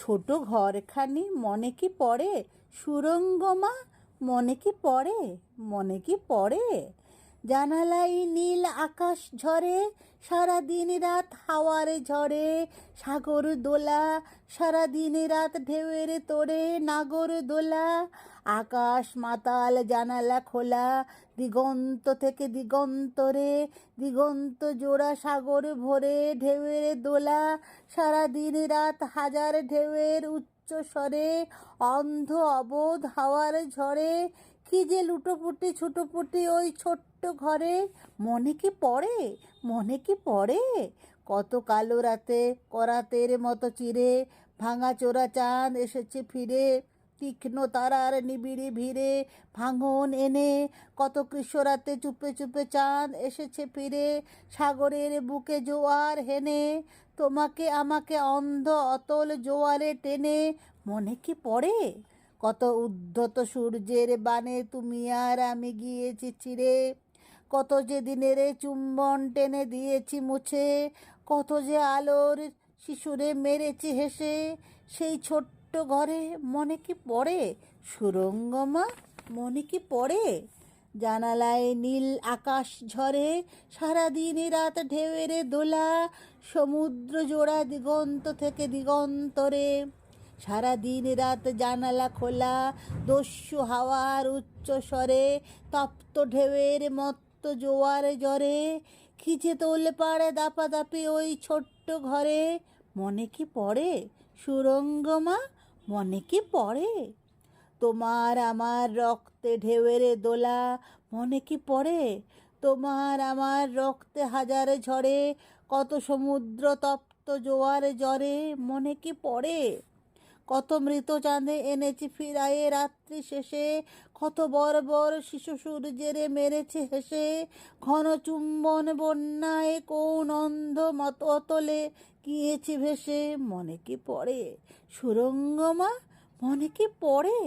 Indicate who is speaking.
Speaker 1: ছোট ঘরখানি মনে কি পড়ে? সুরঙ্গমা, মনে কি পড়ে? মনে কি পড়ে? জানালাই নীল আকাশ ঝরে, সারাদিন রাত হাওয়ারে ঝরে সাগর দোলা সারা দিন রাত ঢেউয়ের তোড়ে, নাগর দোলা আকাশ মাতাল জানালা খোলা, দিগন্ত থেকে দিগন্তরে, দিগন্ত জোড়া সাগর ভরে ঢেউয়ের দোলা সারা দিন রাত হাজার ঢেউয়ের উচ্চ স্বরে, অন্ধ অবোধ হাওয়ার ঝড়ে, কি যে লুটোপুটি ছুটোপুটি ওই ছোট্ট ঘরে, মনে কি পড়ে? মনে কি পড়ে? কত কালো রাতে, করাতের মতো চিরে, ভাঙা চোরা চাঁদ এসেছে ফিরে। তীক্ষ্ণ তারার নিবিড়ি ভিড়ে ভাঙন এনে কত কৃষ্ণরাতে চুপে চুপে চাঁদ এসেছে ফিরে। সাগরের বুকে জোয়ার হেনে, তোমাকে আমাকে অন্ধ অতল জোয়ারে টেনে, মনে কি পড়ে? কত উদ্ধত সূর্যের বানে তুমি আর আমি গিয়েছি চিরে কত যে দিনের চুম্বন টেনে দিয়েছি মুছে, কত যে আলোর শিশুরে মেরেছি হেসে, সেই ছোট্ট ঘরে মনে কি পড়ে? সুরঙ্গমা মনে কি পড়ে? জানালায় নীল আকাশ ঝরে, সারাদিন রাত ঢেউয়ের দোলা, সমুদ্র জোড়া দিগন্ত থেকে দিগন্তরে। সারাদিন রাত জানালা খোলা, দস্যু হাওয়ার উচ্চ স্বরে, তপ্ত ঢেউয়ের মত্ত জোয়ারে জ্বরে খিচে তোলে পাড়ে দাপাদাপি ওই ছোট্ট ঘরে মনে কি পড়ে? সুরঙ্গমা, মনে কি পড়ে? তোমার আমার রক্তে ঢেউরে দোলা, মনে কি পড়ে? তোমার আমার রক্তে হাজারে ঝরে কত সমুদ্র তপ্ত জোয়ারে জ্বরে, মনে কি পড়ে? কত মৃত চাঁদে এনেছি ফিরায়ে রাত্রি শেষে, কত বড় বড় শিশু সূর্যেরে মেরেছে হেসে, ঘন চুম্বন বন্যায় কোন অন্ধ মত অতলে গিয়েছি ভেসে, মনে কি পড়ে? সুরঙ্গমা মনে কি পড়ে?